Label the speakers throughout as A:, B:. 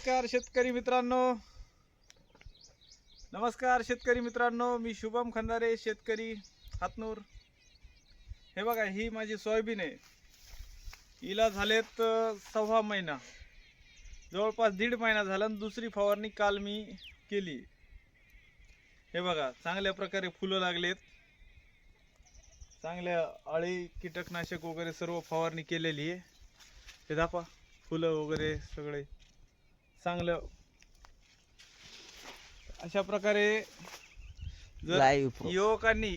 A: नमस्कार शेतकरी मित्रांनो. नमस्कार शेतकरी मित्रांनो मी शुभम खंदारे शेतकरी हातनूर. हे बघा ही माझी सोयाबीन आहे. हिला झालेत सव्वा महिना. जवळपास दीड महिना झाला आणि दुसरी फवारणी काल मी केली. हे बघा चांगल्या प्रकारे फुलं लागलेत. चांगल्या अळी कीटकनाशक वगैरे सर्व फवारणी केलेली आहे. हे दापा फुलं वगैरे सगळे. चांगलं. अशा प्रकारे जर युवकांनी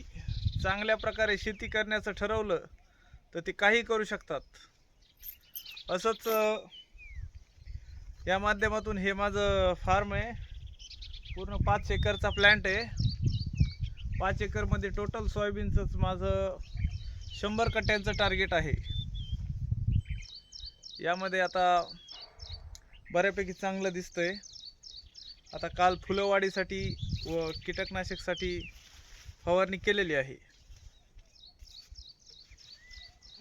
A: चांगल्या प्रकारे शेती करण्याचं ठरवलं तर ते काही करू शकतात. असंच या माध्यमातून हे माझं फार्म आहे. पूर्ण पाच एकरचा प्लॅन्ट आहे. पाच एकरमध्ये टोटल सोयाबीनचंच माझं शंभर कट्ट्यांचं टार्गेट आहे. यामध्ये आता बऱ्यापैकी चांगलं दिसतंय. आता काल फुलंवाढीसाठी व कीटकनाशकसाठी फवारणी केलेली आहे.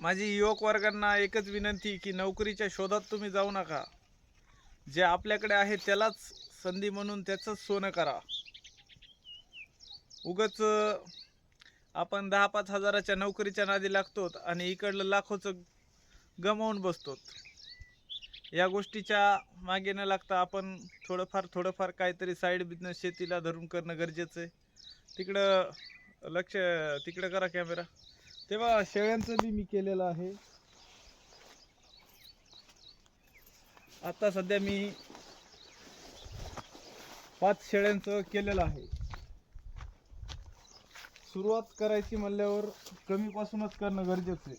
A: माझी युवक वर्गांना एकच विनंती की नोकरीच्या शोधात तुम्ही जाऊ नका. जे आपल्याकडे आहे त्यालाच संधी म्हणून त्याचंच सोनं करा. उगच आपण दहा पाच हजाराच्या नोकरीच्या नादी लागतो आणि इकडलं लाखोचं गमावून बसतो या गोष्टीच्या मागे न लागता आपण थोडंफार थोडंफार काहीतरी साईड बिझनेस शेतीला धरून करणं गरजेचं आहे. तिकडं लक्ष तिकडं करा कॅमेरा तेव्हा शेळ्यांचं बी मी केलेलं आहे. आता सध्या मी पाच शेळ्यांचं केलेलं आहे. सुरुवात करायची म्हणल्यावर कमीपासूनच करणं गरजेचं आहे.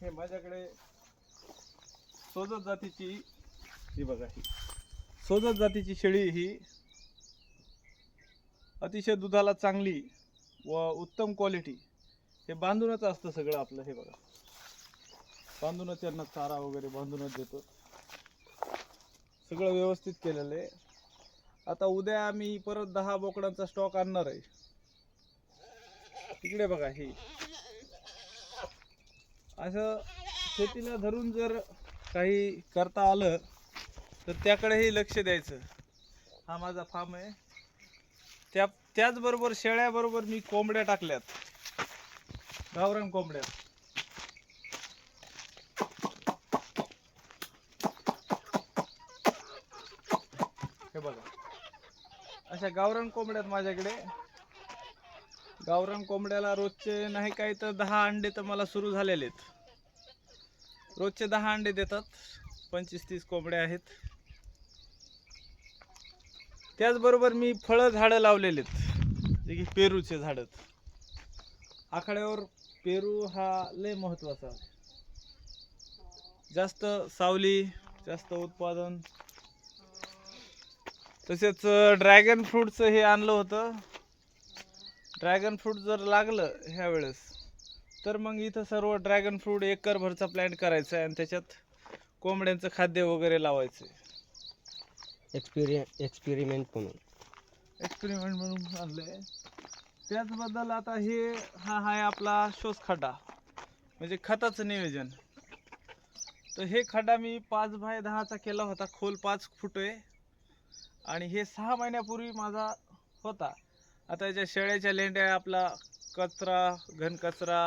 A: हे माझ्याकडे सोजत जातीची ही बघा ही. सोजत जातीची शेळी ही अतिशय दुधाला चांगली व उत्तम क्वालिटी हे बांधूनच असतं सगळं आपलं हे बघा. बांधूनच यांना चारा वगैरे बांधूनच देतो. सगळं व्यवस्थित केलेलं आहे. आता उद्या आम्ही परत दहा बोकडांचा स्टॉक आणणार आहे. तिकडे बघा ही. असं शेतीला धरून जर काही करता आलं तर त्याकडेही लक्ष द्यायचं. हा माझा फार्म आहे. त्या त्याचबरोबर शेळ्याबरोबर मी कोंबड्या टाकल्यात. गावरान कोंबड्या. हे बघा. अशा गावरान कोंबड्या आहेत माझ्याकडे. गावरान कोंबड्याला रोजचे नाही काही तर दहा अंडे तर मला सुरू झालेले आहेत. रोजचे दहा अंडे देतात. पंचवीस तीस कोंबड्या आहेत. त्याचबरोबर मी फळं झाडं लावलेले आहेत. जे की पेरूचे झाडं आखाड्यावर पेरू हा लय महत्त्वाचा आहे. जास्त सावली जास्त उत्पादन. तसेच ड्रॅगन फ्रूटचं हे आणलं होतं. ड्रॅगन फ्रूट जर लागलं ह्या वेळेस तर मग इथं सर्व ड्रॅगन फ्रूट एकरभरचा प्लॅन करायचा आहे आणि त्याच्यात कोंबड्यांचं खाद्य वगैरे लावायचं आहे
B: एक्सपेरिय एक्सपेरिमेंट म्हणून.
A: एक्सपेरिमेंट म्हणून आणलंय. त्याचबद्दल आता हे हा आहे आपला शोष खड्डा म्हणजे खताचं नियोजन. तर हे खड्डा मी पाच बाय दहाचा केला होता. खोल पाच फूट आहे आणि हे सहा महिन्यापूर्वी माझा होता. आता याच्या शेळ्याच्या लेंड्या आपला कचरा घन कचरा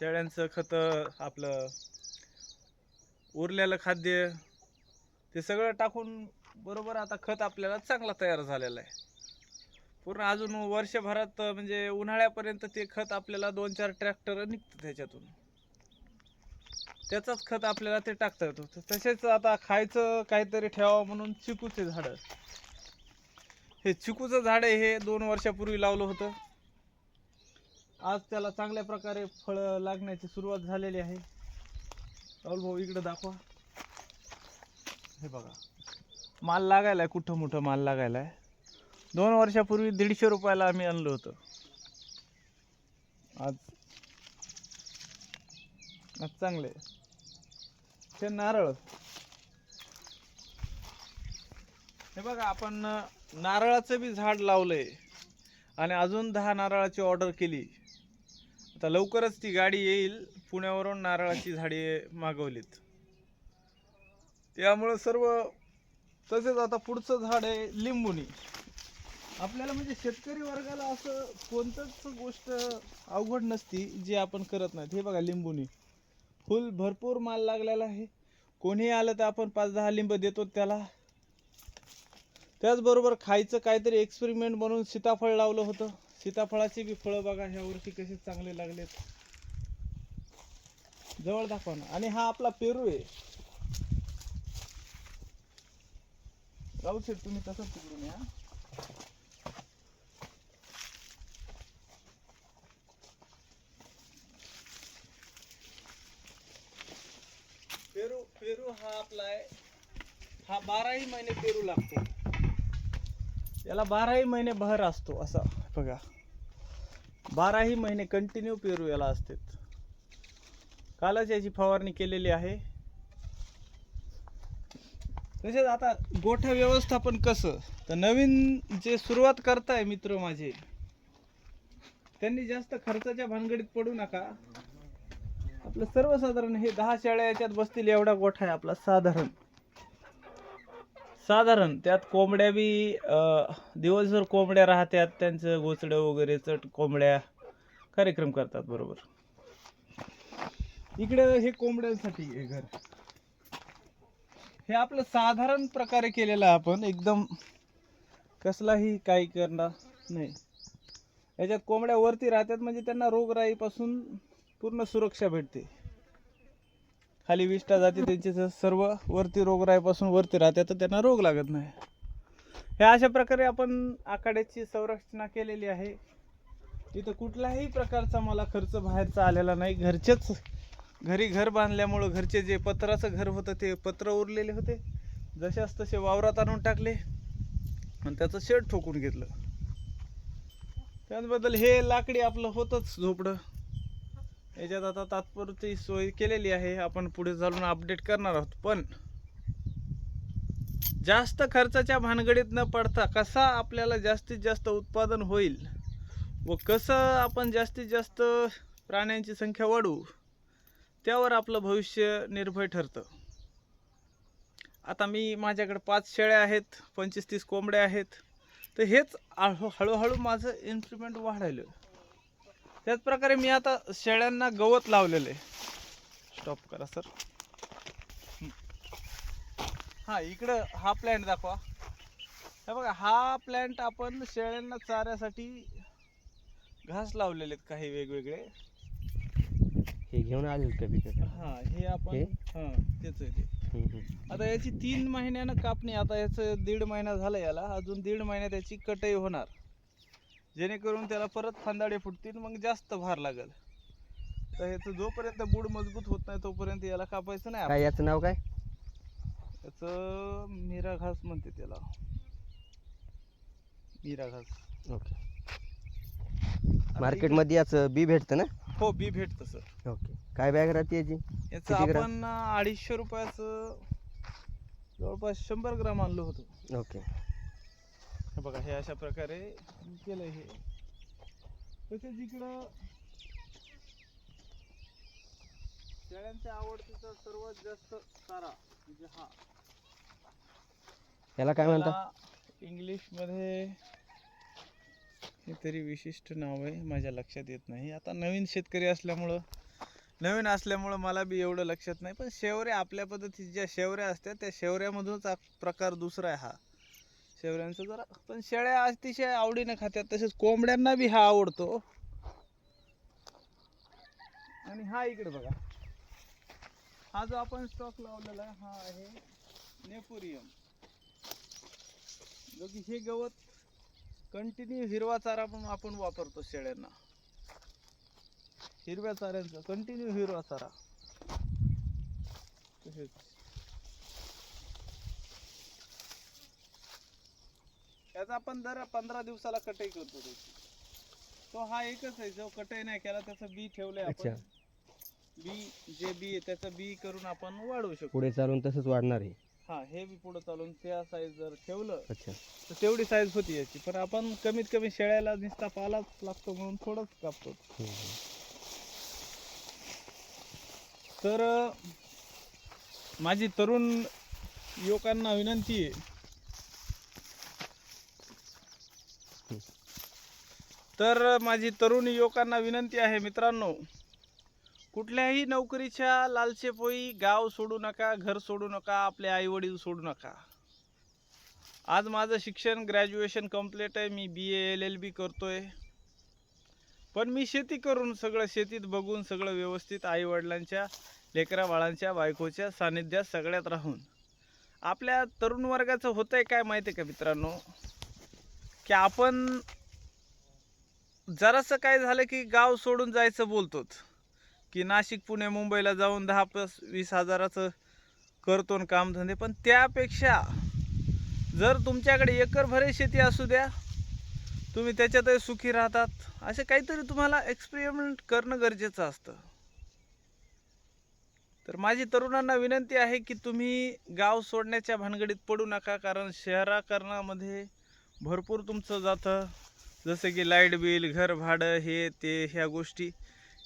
A: शेळ्यांचं खतं आपलं उरलेलं खाद्य ते सगळं टाकून बरोबर आता खत आपल्याला चांगला तयार झालेला आहे. पूर्ण अजून वर्षभरात म्हणजे उन्हाळ्यापर्यंत ते खत आपल्याला दोन चार ट्रॅक्टर निघतं त्याच्यातून. त्याचाच खत आपल्याला ते टाकता येतो. तसेच आता खायचं काहीतरी ठेवावं म्हणून चिकूचे झाडं. हे चिकूचं झाड हे दोन वर्षापूर्वी लावलं होतं. आज त्याला चांगल्या प्रकारे फळं लागण्याची सुरुवात झालेली आहे. राहुल भाऊ इकडं दाखवा. हे बघा. माल लागायला आहे कुठं मोठं माल लागायला आहे दोन वर्षापूर्वी दीडशे रुपयाला आम्ही आणलं होतं. आज आज चांगले. हे नारळ. हे बघा आपण नारळाचं बी झाड लावलंय. आणि अजून दहा नारळाची ऑर्डर केली. आता लवकरच ती गाडी येईल. पुण्यावरून नारळाची झाडे मागवलीत. त्यामुळं सर्व तसेच आता पुढचं झाड आहे लिंबुनी. आपल्याला म्हणजे शेतकरी वर्गाला असं कोणतंच गोष्ट अवघड नसती जी आपण करत नाहीत. हे बघा लिंबुनी. फुल भरपूर माल लागलेला आहे. कोणी आलं तर आपण पाच दहा लिंब देतो त्याला. त्याचबरोबर खायचं काहीतरी एक्सपेरिमेंट म्हणून सीताफळ लावलं होतं. सीताफळाची बी फळं बघा ह्या वर्षी कसे चांगले लागलेत. जवळ दाखवा ना. आणि हा आपला पेरू आहे. राहू शेठ तुम्ही तसंच तिकडून या. पेरू पेरू हा आपला आहे. हा बाराही महिने पेरू लागतो. याला बाराही महिने बहर असतो असा बघा. बाराही महिने कंटिन्यू पेरू याला असतात कालच याची फवारणी केलेली आहे. तसेच आता गोठा व्यवस्थापन कसं? तर नवीन जे सुरुवात करताय मित्र माझे त्यांनी जास्त खर्चाच्या भानगडीत पडू नका. आपलं सर्वसाधारण हे दहा शेळ्या याच्यात बसतील एवढा गोठा आहे आपला साधारण. साधारण त्यात कोंबड्या बी दिवसभर कोंबड्या राहत्यात त्यांचं गोचडं वगैरे चट कोंबड्या कार्यक्रम करतात बरोबर. इकडे हे कोंबड्यांसाठी आहे घर. हे आपलं साधारण प्रकारे केलेलं आपण एकदम कसलाही काही करणार नाही. याच्यात कोंबड्या वरती राहतात म्हणजे त्यांना रोगराईपासून पूर्ण सुरक्षा भेटते. खाली विष्ठा जाते त्यांचे सर्व वरती रोगराईपासून वरती राहतात तर त्यांना रोग लागत नाही. ह्या अशा प्रकारे आपण आखाड्याची संरचना केलेली आहे. इथं कुठलाही प्रकारचा मला खर्च बाहेरचा आलेला नाही. घरचेच घरी घर बांधल्यामुळं घरचे जे पत्राचं घर होतं ते पत्र उरलेले होते. जशास तसे वावरात आणून टाकले आणि त्याचं शेड ठोकून घेतलं. त्याचबद्दल हे लाकडी आपलं होतंच झोपडं. याच्यात आता तात्पुरती सोय केलेली आहे. आपण पुढे चालून अपडेट करणार आहोत. पण जास्त खर्चाच्या भानगडीत न पडता कसा आपल्याला जास्तीत जास्त उत्पादन होईल व कसं आपण जास्तीत जास्त प्राण्यांची संख्या वाढवू त्यावर आपलं भविष्य निर्भय ठरतं. आता मी माझ्याकडे पाच शेळ्या आहेत पंचवीस तीस कोंबड्या आहेत. तर हेच हळूहळू माझं इन्क्रिमेंट वाढायलं. त्याचप्रकारे मी आता शेळ्यांना गवत लावलेलं आहे. स्टॉप करा सर हां इकडं हा प्लॅन्ट दाखवा. हे बघा हा प्लॅन्ट आपण शेळ्यांना चाऱ्यासाठी घास लावलेले आहेत काही वेगवेगळे.
B: हे घेऊन आले का पिकत
A: हां हे आपण
B: हे?
A: हां तेच आहे ते. आता याची तीन महिन्यानं कापणी आता याचं दीड महिना झाला याला. अजून दीड महिन्यात याची कटई होणार. जेणेकरून त्याला परत फांदाडे फुटतील मग जास्त भार लागेल. तर ह्याचं जोपर्यंत बूड मजबूत होत नाही तोपर्यंत याला कापायचं नाही
B: काय याचं नाव काय.
A: याचं मीरा घास म्हणते त्याला. मीरा घास.
B: ओके. मार्केटमध्ये याचं बी भेटतं ना?
A: हो बी भेटतं सर.
B: ओके. काय बॅग राहते याची?
A: याचं
B: किती ग्राम?
A: आपण अडीचशे रुपयाचं जवळपास शंभर ग्राम आणलं होतं.
B: ओके.
A: हे बघा हे अशा प्रकारे केलंय हे. तसेच इकडं शेळ्यांच्या आवडतीचा सर्वात जास्त चारा म्हणजे हा.
B: याला काय म्हणतात
A: त्याला इंग्लिशमध्ये काहीतरी विशिष्ट नाव आहे माझ्या लक्षात येत नाही. आता नवीन शेतकरी असल्यामुळं नवीन असल्यामुळं मला बी एवढं लक्षात नाही पण शेवऱ्या आपल्या पद्धतीत ज्या शेवऱ्या असतात त्या शेवऱ्यामधूनच प्रकार दुसरा आहे हा. शेवऱ्यांचं जरा. पण शेळ्या अतिशय आवडीने खात्यात. तसेच कोंबड्यांना बी हा आवडतो. आणि हा इकडे बघा. हा जो आपण स्टॉक लावलेला आहे हा आहे नेपोरियम जो की हे गवत कंटिन्यू हिरवा चारा पण आपण वापरतो शेळ्यांना. हिरव्या चाऱ्यांचा कंटिन्यू हिरवा चारा. त्याचा आपण दर पंधरा दिवसाला कटाई करतो त्याची. तो हा एकच आहे जो कटाई नाही केला त्याचं बी ठेवलंय आपण.
B: अच्छा.
A: बी जे बी आहे त्याचं बी करून आपण वाढवू शकतो.
B: पुढे चालून तसंच वाढणार आहे.
A: हा हे बी पुढे चालून त्या साईज जर ठेवलं
B: अच्छा.
A: तर तेवढी साईज होती याची. पण आपण कमीत कमी शेळ्याला निसता पालाच लागतो म्हणून थोडंच कापतो.
B: हम्म, हम्म.
A: तर अं, माझी तरुण युवकांना विनंती आहे तर माझी तरुण युवकांना विनंती आहे मित्रांनो कुठल्याही नोकरीच्या लालचेपोई गाव सोडू नका घर सोडू नका आपले आईवडील सोडू नका. आज माझं शिक्षण ग्रॅज्युएशन कंप्लीट आहे मी बी ए एल एल बी करतोय. पण मी शेती करून सगळं शेतीत बघून सगळं व्यवस्थित आईवडिलांच्या लेकरा बाळांच्या बायकोच्या सानिध्यात सगळ्यात राहून. आपल्या तरुण वर्गाचं होतंय काय माहिती आहे का मित्रांनो? की आपण जरासं काय झालं की गाव सोडून जायचं बोलतोच. की नाशिक पुणे मुंबईला जाऊन दहा प्लस वीस हजाराचं करतो न कामधंदे. पण त्यापेक्षा जर तुमच्याकडे एकरभरे शेती असू द्या तुम्ही त्याच्यातही सुखी राहतात. असे काहीतरी तुम्हाला एक्सपेरिमेंट करणं गरजेचं असतं. तर माझी तरुणांना विनंती आहे की तुम्ही गाव सोडण्याच्या भानगडीत पडू नका कारण शहराकरणामध्ये भरपूर तुमचं जातं. जसं की लाइट बिल घर भाडं हे ते ह्या गोष्टी.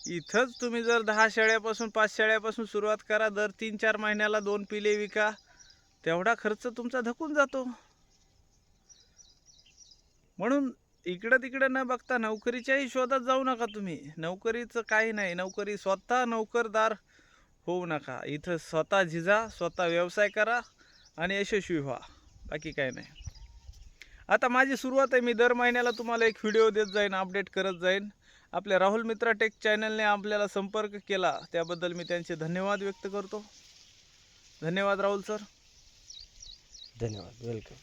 A: इथंच तुम्ही जर दहा शेळ्यापासून पाच शेळ्यापासून सुरुवात करा दर तीन चार महिन्याला दोन पिले विका तेवढा खर्च तुमचा धकून जातो. म्हणून इकडं तिकडं न बघता नोकरीच्याही शोधात जाऊ नका तुम्ही. नोकरीचं काही नाही. नोकरी स्वतः नोकरदार होऊ नका. इथं स्वतः झिजा स्वतः व्यवसाय करा आणि यशस्वी व्हा. बाकी काही नाही. आता माझी सुरुवात आहे. मी दर महिन्याला तुम्हाला एक व्हिडिओ देत जाईन अपडेट करत जाईन. आपल्या राहुल मित्रा टेक चॅनलने आपल्याला संपर्क केला. त्याबद्दल मी त्यांचे धन्यवाद व्यक्त करतो. धन्यवाद राहुल सर
B: धन्यवाद. वेलकम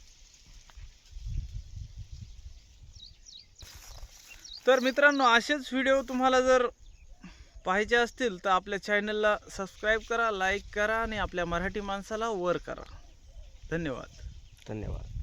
A: तर मित्रांनो असेच व्हिडिओ तुम्हाला जर पाहिजे असतील तर आपल्या चॅनलला सबस्क्राईब करा लाईक करा आणि आपल्या मराठी माणसाला वर करा. धन्यवाद.
B: धन्यवाद.